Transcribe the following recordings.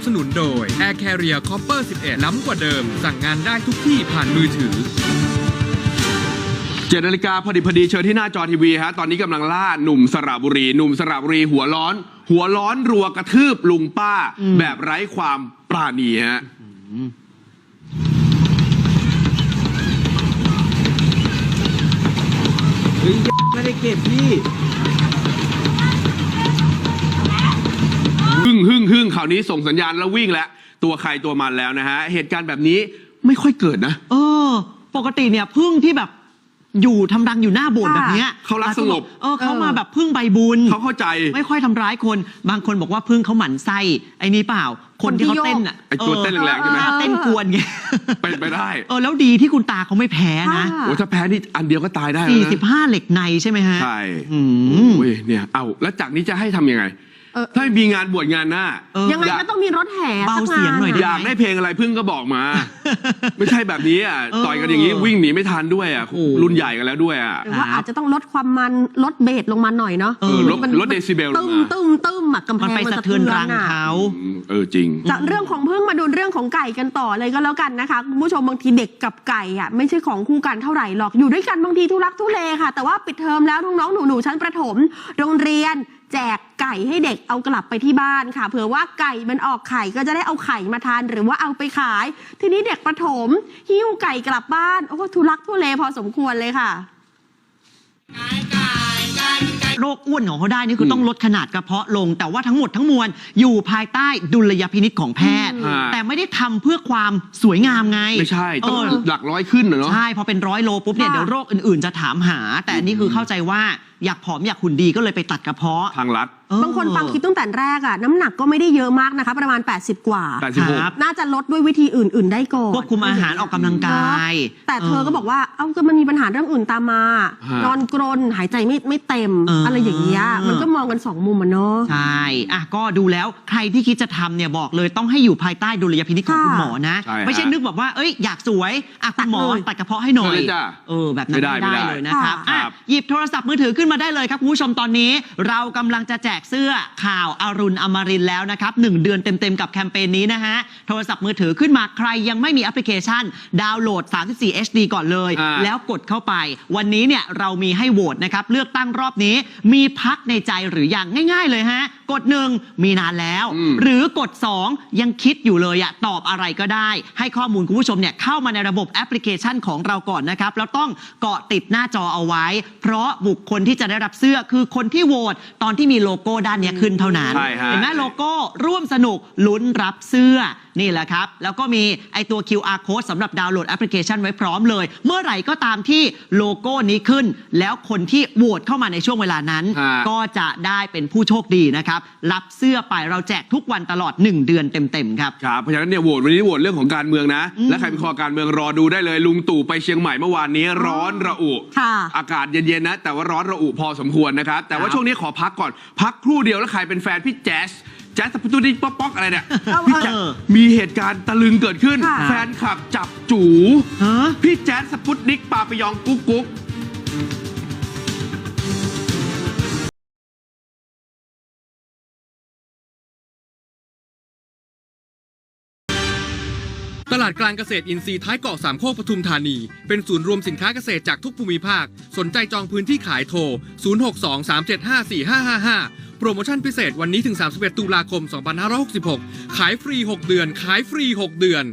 บสนุนโดย Air Carrier Copper 11 ล้ำกว่าเดิม สั่งงานได้ทุกที่ผ่านมือถือเจ็ดนาฬิกาพอดีพอดีเชิญที่หน้าจอทีวีฮะตอนนี้กำลังล่าหนุ่มสระบุรี หนุ่มสระบุรีหัวร้อน หัวร้อนรัวกระทืบลุงป้า แบบไร้ความปราณีฮะ เฮ้ยไม่ได้เก็บพี่ ฮึ่งฮึ่งฮึ่งข่าวนี้ส่งสัญญาณแล้ววิ่งแล้วตัวใครตัวมันแล้วนะฮะเหตุการณ์แบบนี้ไม่ค่อยเกิดนะ เออ ปกติเนี่ยพึ่งที่แบบอยู่ทำรังอยู่หน้าโบสถ์ค่ะแบบเนี้ยเขารักสงบเออเขามาแบบพึ่งใบบุญเขาเข้าใจไม่ค่อยทำร้ายคน บางคนบอกว่าพึ่งเขาหมั่นไส้ไอ้นี่เปล่า คนที่เขาเต้นอะไอ้ตัวเต้นแรงๆใช่ไหมท่าเต้นกวนไงเป็นไปได้เออแล้วดีที่คุณตาเขาไม่แพ้นะค่ะโอ้ถ้าแพ้นี่อันเดียวก็ตายได้แล้วนะ45เหล็กในใช่ไหมฮะใช่อืมโอ้ยเนี่ยเอาแล้วจากนี้จะให้ทำยังไง เออ ถ้ามีงานบวชงานหน้า เออ ยังไงอยากก็ต้องมีรถแห่เบาสักเสียงหน่อยะดิอยากได้เพลงอะไรพึ่งก็บอกมา ไม่ใช่แบบนี้อะเออต่อยกันอย่างนี้วิ่งหนีไม่ทันด้วยอะโอ้ รุ่นใหญ่กันแล้วด้วยอะ หรือว่าครับอาจจะต้องลดความมันลดเบสลงมาหน่อยเนาะเออลดลดเดซิเบลลงมา ตึ้มตึ้มตึ้มอะกำแพมันงไปมันสะสะเทืเทืออนนรังน่ะเขา อืมเออจริง จากเรื่องของพึ่งมาดูเรื่องของไก่กันต่อเลยก็แล้วกันนะคะคุณผู้ชมบางทีเด็กกับไก่อะไม่ใช่ของคู่กันเท่าไหร่หรอกอยู่ด้วยกันบางทีทุรักทุเลค่ะ แต่ว่าปิดเทอมแล้วน้องๆหนูๆชั้นประถม โรงเรียน แจกไก่ให้เด็กเอากลับไปที่บ้านค่ะ เผื่อว่าไก่มันออกไข่ก็จะได้เอาไข่มาทาน หรือว่าเอาไปขาย ทีนี้เด็กประถม หิ้วไก่กลับบ้าน โอ้ทุลักทุเลพอสมควรเลยค่ะโรคอ้วนของเขาได้นี่คือต้องลดขนาดกระเพาะลง แต่ว่าทั้งหมดทั้งมวลอยู่ภายใต้ดุลยพินิษของแพทย์ อืม แต่ไม่ได้ทำเพื่อความสวยงามไงไม่ใช่ ต้องเออ หลักร้อยขึ้นนะเนาะ ใช่พอเป็นร้อยโลปุ๊บเนี่ยค่ะเดี๋ยวโรคอื่นๆจะถามหา แต่อันนี้คือเข้าใจว่า อยากผอมอยากหุ่นดีก็เลยไปตัดกระเพาะทางรัฐ เออ บางคนฟังคลิปตั้งแต่แรกอะน้ำหนักก็ไม่ได้เยอะมากนะคะ ประมาณ 80 กว่าครับ น่าจะลดด้วยวิธีอื่น ๆ ได้ก่อนควบคุมอาหารออกกำลังกาย เนอะแต่เธอก็บอกว่าเอ้าก็มันมีปัญหาเรื่องอื่นตามมา ฮะ นอนกรนหายใจไม่ไม่เต็ม เอออ อะไรอย่างเงี้ยมันก็มองกันสองมุมอะเนาะ ใช่อะก็ดูแล้วใครที่คิดจะทำเนี่ยบอกเลยต้องให้อยู่ภายใต้ดุลยพินิจของค่ะคุณหมอนะ ใช่ฮะไม่ใช่นึกแบบว่าเอ้ยอยากสวยอะคุณหมอตัดเลยตัดกระเพาะให้หน่อย ใช่เลยจ้ะเออแบบนั้นไม่ได้ไม่ได้ไม่ได้เลยนะครับค่ะ อะครับหยิบโทรศัพท์มือถือขึ้นมาได้เลยครับคุณผู้ชมตอนนี้ เรากำลังจะแจกเสื้อข่าวอรุณอมรินทร์แล้วนะครับหนึ่งเดือนเต็มๆกับแคมเปญนี้นะฮะ โทรศัพท์มือถือขึ้นมาใครยังไม่มีแอปพลิเคชัน ดาวน์โหลด 34 HD ก่อนเลย อ่า แล้วกดเข้าไป วันนี้เนี่ยเรามีให้โหวตนะครับ เลือกตั้งรอบนี้ มีพักในใจหรือยังง่าย ๆ เลยฮะ กดหนึ่งมีนานแล้ว อืม หรือกด 2 ยังคิดอยู่เลยอะตอบอะไรก็ได้ ให้ข้อมูลคุณผู้ชมเนี่ยเข้ามาในระบบแอปพลิเคชันของเราก่อนนะครับ แล้วต้องเกาะติดหน้าจอเอาไว้ เพราะบุคคลที่จะได้รับเสื้อคือคนที่โหวตตอนที่มีโลโก้ด้านเนี้ยขึ้นเท่านั้น ใช่ฮะ เห็นไหมโลโก้ร่วมสนุกลุ้นรับเสื้อนี่แหละครับ แล้วก็มีไอตัว QR code สำหรับดาวน์โหลดแอปพลิเคชันไว้พร้อมเลย เมื่อไหร่ก็ตามที่โลโก้นี้ขึ้น แล้วคนที่โหวตเข้ามาในช่วงเวลานั้น ฮะ ก็จะได้เป็นผู้โชคดีนะครับ รับเสื้อไปเราแจกทุกวันตลอด 1 เดือนเต็มๆครับ ครับเพราะฉะนั้นเนี่ยโหวตวันนี้โหวตเรื่องของการเมืองนะ อืม และใครเป็นคอการเมืองรอดูได้เลยลุงตู่ไปเชียงใหม่เมื่อวานนี้ ร้อนระอุ ค่ะ อากาศเย็นๆนะ แต่ว่าร้อนระอุพอสมควรนะครับ แต่ว่าครับช่วงนี้ขอพักก่อนพักครู่เดียวแล้วใครเป็นแฟนพี่แจ๊สแจ๊สสปุตนิกป๊อกป๊อกอะไรเนี่ยเอาพี่แจ๊สเออมีเหตุการณ์ตะลึงเกิดขึ้นค่ะแฟนคลับจับจูฮะพี่แจ๊สสปุตนิกปาปยองกุ๊กกุ๊ก ลาดกลางเกษตรอินทรีย์ท้ายเกาะสามโคกปทุมธานี เป็นศูนย์รวมสินค้าเกษตรจากทุกภูมิภาค สนใจจองพื้นที่ขายโทร 0623754555 โปรโมชั่นพิเศษวันนี้ถึง 31 ตุลาคม 2566 ขายฟรี 6 เดือน ขายฟรี 6 เดือน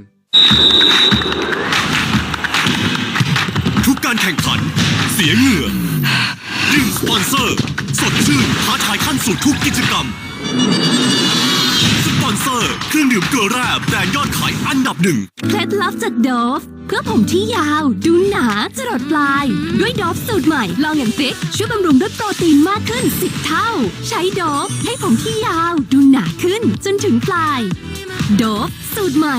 ทุกการแข่งขัน เสียเหงื่อยิ่งสปอนเซอร์ สดชื่นท้าทายขั้นสุดทุกกิจกรรมสปอน เซอร์ เครื่องดื่มเกลือแร่แบรนด์ยอดขายอันดับหนึ่ง เคล็ดลับจากโดฟเพื่อผมที่ยาว ดูหนาจรดปลาย ด้วยโดฟสูตรใหม่ ลองอย่างฟิกช่วยบำรุงด้วยโปรตีนมากขึ้น 10 เท่า ใช้โดฟให้ผมที่ยาว ดูหนาขึ้นจนถึงปลายโดฟสูตรใหม่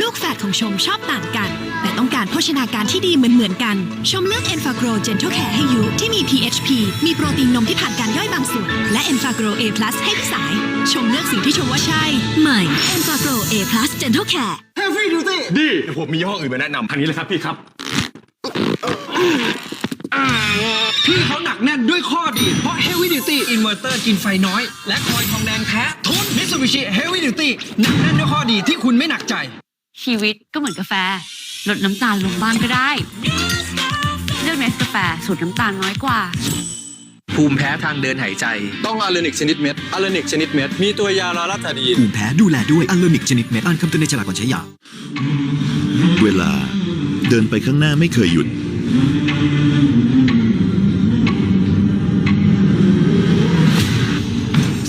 ลูกแฝดของชมชอบต่างกันแต่ต้องการโภชนาการที่ดีเหมือนเหมือนๆกัน ชมเลือก e n f a g r o Gentle Care ให้ยูที่มี PHP มีโปรตีนนมที่ผ่านการย่อยบางส่วน และ e n f a g r o A+ ให้พี่สาย ชมเลือกสิ่งที่ชมว่าใช่ ใหม่ e n f a g r o A+ Gentle Care ดีผมมียี่ห้ออื่นมาแนะนำทางนี้เลยครับพี่ครับพี่เขาหนักแน่นด้วยข้อดี เพราะ Heavy Duty Inverter กินไฟน้อย และคอยทองแดงแท้ทน Mitsubishi Heavy Duty หนักแน่นด้วยข้อดีที่คุณไม่หนักใจ ชีวิตก็เหมือนกาแฟ ลดน้ำตาลลงบ้างก็ได้ เลือกเนสกาแฟสูตรน้ำตาลน้อยกว่า ภูมิแพ้ทางเดินหายใจ ต้องอาเลนิกชนิดเม็ดอาเลนิกชนิดเม็ด มีตัวยาลาลัตาดีนภูมิแพ้ดูแลด้วยอัลโลนิกชนิดเม็ดอ่านคำเตือนในฉลากก่อนใช้ยา เวลา เดินไปข้างหน้าไม่เคยหยุด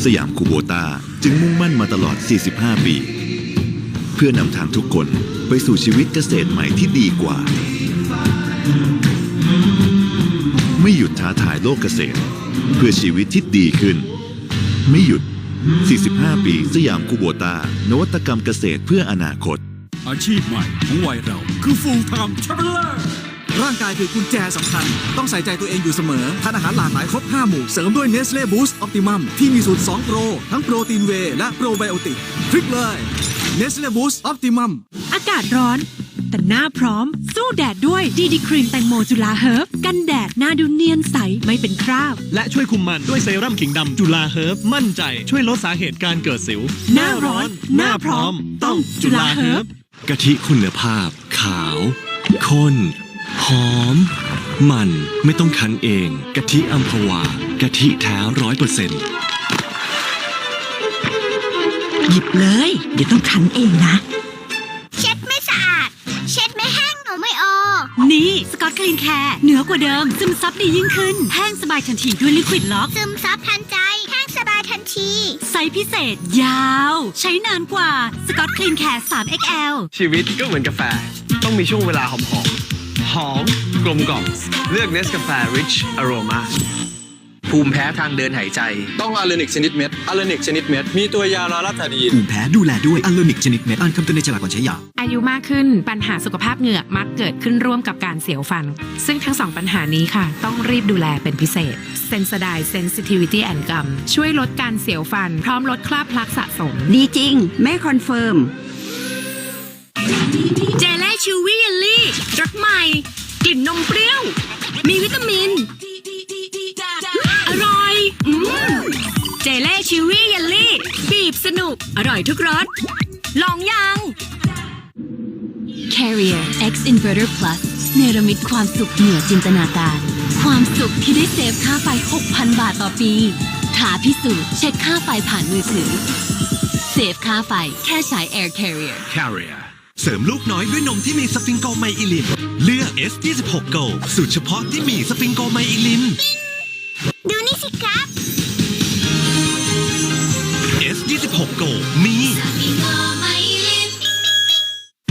สยามคูโบตาจึงมุ่งมั่นมาตลอด 45 ปีเพื่อนำทางทุกคนไปสู่ชีวิตเกษตรใหม่ที่ดีกว่า ไม่หยุดท้าทายโลกเกษตร เพื่อชีวิตที่ดีขึ้น ไม่หยุด 45 ปีสยามคูโบตานวัตกรรมเกษตรเพื่ออนาคต อาชีพใหม่ของวัยเราคือ full time traveler ร่างกายคือกุญแจสำคัญ ต้องใส่ใจตัวเองอยู่เสมอ ทานอาหารหลากหลายครบ 5 หมู่ เสริมด้วย Nestle Boost Optimum ที่มีสูตร 2 โปร ทั้งโปรตีนเวย์และโปรไบโอติกพลิกเลย Nestle Boost Optimum อากาศร้อน แต่หน้าพร้อม สู้แดดด้วยดีดีครีมแตงโมจุฬาเฮิร์บกันแดดหน้าดูเนียนใสไม่เป็นคราบ และช่วยคุมมันด้วยเซรั่มขิงดำจุลาเฮิร์บมั่นใจช่วยลดสาเหตุการเกิดสิว หน้าร้อนหน้าพร้อม ต้องจุฬาเฮิร์บกะทิคุณภาพ ขาวข้นหอม มันไม่ต้องคั้นเอง กะทิอัมพวากะทิแท้ร้อยเปอร์เซ็นต์ หยิบเลย เดี๋ยวต้องคันเองนะ เช็ดไม่สะอาด เช็ดไม่แห้งหนูไม่ออกนี่สกอตคลีนแคร์เหนือกว่าเดิม ซึมซับดียิ่งขึ้น แห้งสบายทันทีด้วยลิควิดล็อก ซึมซับทันใจ แห้งสบายทันที ไซส์พิเศษ ยาว ใช้นานกว่าสกอตคลีนแคร์ 3XL ชีวิตก็เหมือนกาแฟ ต้องมีช่วงเวลาหอมหอมๆหอมกลมกล่อมเลือกเนสกาแฟ Rich Aroma ภูมิแพ้ทางเดินหายใจ ต้องอาเลนิกชนิดเม็ดอาเลนิกชนิดเม็ด มีตัวยาลาลัตาดีนภูมิแพ้ดูแลด้วยอัลโลนิกชนิดเม็ด อ่านคำเตือนในฉลากก่อนใช้ยา อายุมากขึ้นปัญหาสุขภาพเหงือกมักเกิดขึ้นร่วมกับการเสียวฟัน ซึ่งทั้งสองปัญหานี้ค่ะ ต้องรีบดูแลเป็นพิเศษ Sensodyne Sensitivity and Gum ช่วยลดการเสียวฟัน พร้อมลดคราบพลักสะสม ดีจริง แม่คอนเฟิร์มเจเล่ชิวี่เยลลี่รสใหม่ กลิ่นนมเปรี้ยว มีวิตามิน เจเล่ชิวี่เยลลี่ บีบสนุก อร่อยทุกรส ลองยัง Carrier X Inverter Plus เนรมิตความสุขเหนือจินตนาการ ความสุขที่ได้เซฟค่าไฟ 6,000 บาทต่อปี ท้าพิสูจน์เช็คค่าไฟผ่านมือถือ เซฟค่าไฟแค่ใช้ Air Carrier Carrier เสริมลูกน้อยด้วยนมที่มีสฟิงโกไมอิลิน เลือก S26 Go สูตรเฉพาะที่มีสฟิงโกไมอิลิน S26 Go มี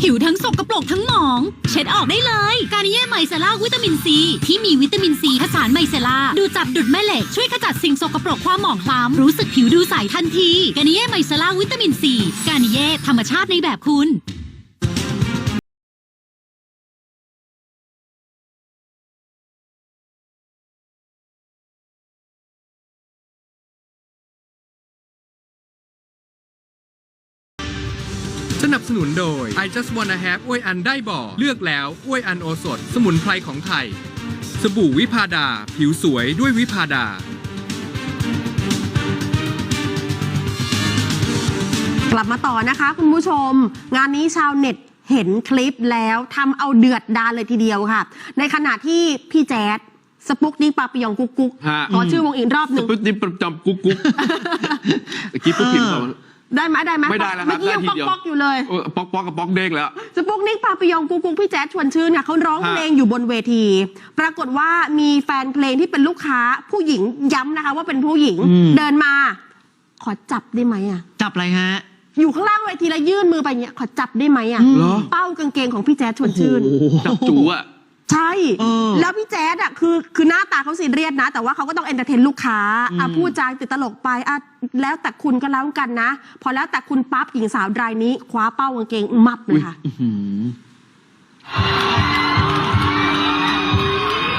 ผิวทั้งสกปรกทั้งหมอง เช็ดออกได้เลย การนิเย่ไมเซล่าวิตามินซี ที่มีวิตามินซีผสานไมเซล่าดูจับดุดแม่เหล็ก ช่วยขจัดสิ่งสกปรกความหมองคล้ำรู้สึกผิวดูใสทันที การนิเย่ไมเซล่าวิตามินซี การนิเย่ธรรมชาติในแบบคุณ นับสนุนโดย I just wanna have อ้วยอันได้บ่อ เลือกแล้วอ้วยอันโอสถ สมุนไพรของไทย สบู่วิพาดา ผิวสวยด้วยวิพาดากลับมาต่อนะคะคุณผู้ชม งานนี้ชาวเน็ตเห็นคลิปแล้วทำเอาเดือดดานเลยทีเดียวค่ะ ในขณะที่พี่แจ๊ดสปุกนิกปาปิยองกุ๊กกุ๊กฮะ ขอชื่อวงอีกรอบหนึ่ง ปุ๊บนี่ประจำกุ๊กกุ๊กเมื่อกี้ปุ๊บผิดเปล่า ได้ไหมได้ไหมไม่ได้แล้วครับเมื่อกี้ยังได้ทีเดียว ป๊อกๆอยู่เลย เออป๊อกป๊อกกับป๊อกเด้งแล้ว สปุกนิกปาปิยองกุ๊กกุ๊กพี่แจ๊ดชวนชื่นค่ะเขาร้องฮะเพลงอยู่บนเวที ปรากฏว่ามีแฟนเพลงที่เป็นลูกค้าผู้หญิงย้ำนะคะ ว่าเป็นผู้หญิงอืม เดินมา ขอจับได้ไหมอะ จับอะไรฮะ อยู่ข้างล่างเวทีแล้วยื่นมือไปอย่างเงี้ยขอจับได้ไหมอะ เหรอ เป้ากางเกงของพี่แจ๊ดชวนชื่นจับจูอะ ใช่เออแล้วพี่แจ๊ดอะคือคือหน้าตาเขาซีเรียสนะ แต่ว่าเขาก็ต้องเอนเตอร์เทนลูกค้าอะพูดจาติดตลกไปอะแล้วแต่คุณก็แล้วกันนะ พอแล้วแต่คุณปั๊บหญิงสาวรายนี้ คว้าเป้ากางเกงมับเลยค่ะอื้อหือ